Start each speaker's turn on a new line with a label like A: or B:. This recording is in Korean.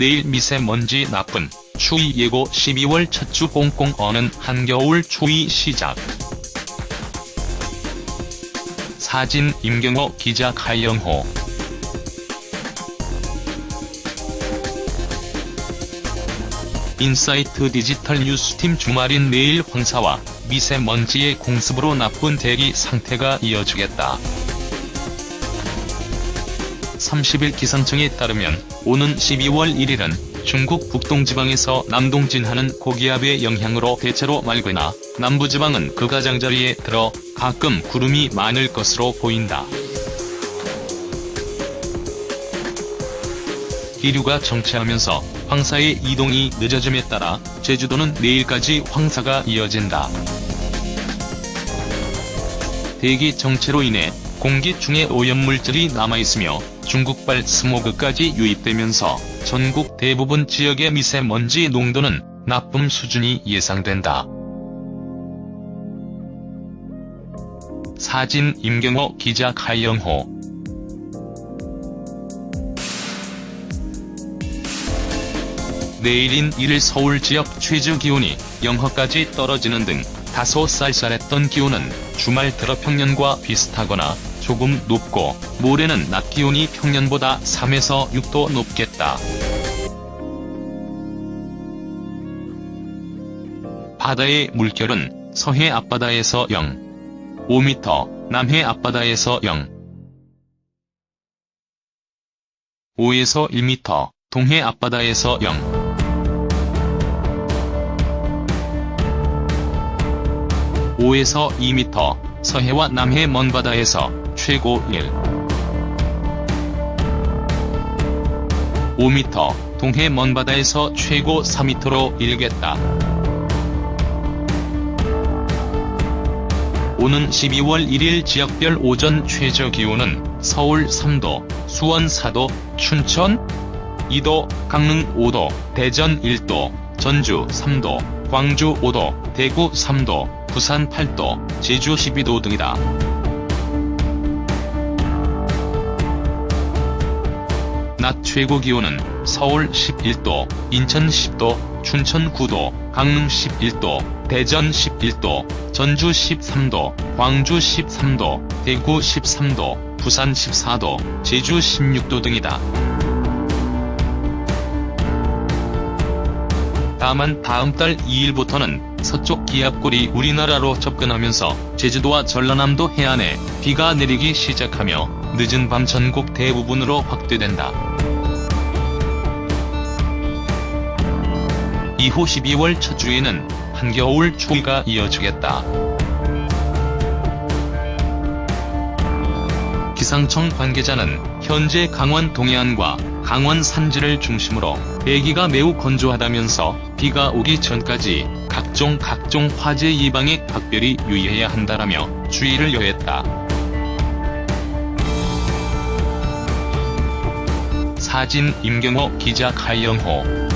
A: 내일 미세먼지 나쁜 추위 예고 12월 첫주 꽁꽁 어는 한겨울 추위 시작. 사진 임경호 기자 가영호 인사이트 디지털 뉴스팀 주말인 내일 황사와 미세먼지의 공습으로 나쁜 대기 상태가 이어지겠다. 30일 기상청에 따르면 오는 12월 1일은 중국 북동지방에서 남동진하는 고기압의 영향으로 대체로 맑거나 남부지방은 그 가장자리에 들어 가끔 구름이 많을 것으로 보인다. 기류가 정체하면서 황사의 이동이 늦어짐에 따라 제주도는 내일까지 황사가 이어진다. 대기 정체로 인해 공기 중에 오염물질이 남아있으며 중국발 스모그까지 유입되면서 전국 대부분 지역의 미세먼지 농도는 나쁨 수준이 예상된다. 사진 임경호 기자 가영호 내일인 1일 서울 지역 최저 기온이 영하까지 떨어지는 등 다소 쌀쌀했던 기온은 주말 들어 평년과 비슷하거나 조금 높고 모레는 낮 기온이 평년보다 3에서 6도 높겠다. 바다의 물결은 서해 앞바다에서 0, 5m, 남해 앞바다에서 0, 5에서 1m, 동해 앞바다에서 0, 5에서 2m, 서해와 남해 먼바다에서 최고 1. 5m, 동해 먼바다에서 최고 4m로 일겠다. 오는 12월 1일 지역별 오전 최저 기온은 서울 3도, 수원 4도, 춘천 2도, 강릉 5도, 대전 1도, 전주 3도, 광주 5도, 대구 3도, 부산 8도, 제주 12도 등이다. 낮 최고 기온은 서울 11도, 인천 10도, 춘천 9도, 강릉 11도, 대전 11도, 전주 13도, 광주 13도, 대구 13도, 부산 14도, 제주 16도 등이다. 다만 다음 달 2일부터는 서쪽 기압골이 우리나라로 접근하면서 제주도와 전라남도 해안에 비가 내리기 시작하며 늦은 밤 전국 대부분으로 확대된다. 이후 12월 첫 주에는 한겨울 추위가 이어지겠다. 기상청 관계자는 현재 강원 동해안과 강원 산지를 중심으로 대기가 매우 건조하다면서 비가 오기 전까지 각종 각종 화재 예방에 각별히 유의해야 한다라며 주의를 여했다. 사진 임경호 기자 가영호